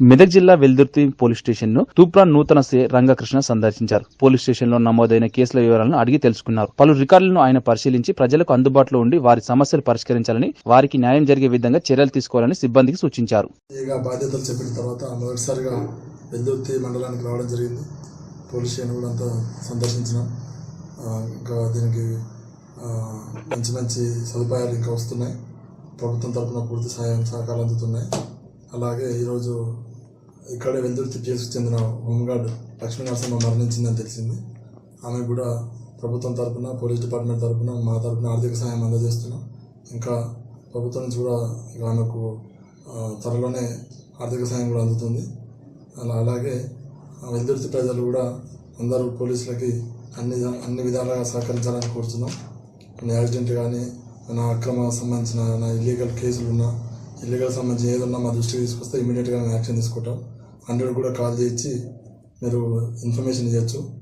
మెదక్ జిల్లా వెల్దుర్తి పోలీస్ స్టేషన్ను తూప్రాన్ నూతన సే రంగకృష్ణ సందర్శించారు. పోలీస్ స్టేషన్లో నమోదైన కేసుల వివరాలను అడిగి తెలుసుకున్నారు. పలు రికార్డులను ఆయన పరిశీలించి ప్రజలకు అందుబాటులో ఉండి వారి సమస్యలు పరిష్కరించాలని వారికి న్యాయం జరిగే విధంగా చర్యలు తీసుకోవాలని సిబ్బందికి సూచించారు. బాధ్యతలు చెప్పిన తర్వాత మొదటిసారిగా వెల్దుర్తి మండలానికి రావడం జరిగింది. పోలీస్ స్టేషన్ కూడా అంతా సందర్శించినాం. ఇంకా దీనికి మంచి మంచి సదుపాయాలు ఇంకా వస్తున్నాయి. ప్రభుత్వం తరఫున పూర్తి సహాయం సహకారాలు అందుతున్నాయి. అలాగే ఈరోజు ఇక్కడే వెందుర్తి పిఎస్కి చెందిన హోంగార్డ్ లక్ష్మీనరసింహ మరణించిందని తెలిసింది. ఆమె కూడా ప్రభుత్వం తరపున పోలీస్ డిపార్ట్మెంట్ తరపున మా తరపున ఆర్థిక సహాయం అందజేస్తున్నాం. ఇంకా ప్రభుత్వం నుంచి కూడా ఇక ఆమెకు త్వరలోనే ఆర్థిక సహాయం కూడా అందుతుంది. అలా అలాగే ఆ, వెల్దుర్తి ప్రజలు కూడా అందరూ పోలీసులకి అన్ని అన్ని విధాలుగా సహకరించాలని కోరుతున్నాం. నా యాక్సిడెంట్ కానీ నా అక్రమ సంబంధించిన నా ఇల్లీగల్ కేసులు ఉన్నా ఇల్లీగల్ సంబంధించి ఏదన్నా మా దృష్టికి తీసుకొస్తే ఇమీడియట్గా మేము యాక్షన్ తీసుకుంటాం. హండ్రెడ్ కూడా కాల్ చేయించి మీరు ఇన్ఫర్మేషన్ ఇవ్వచ్చు.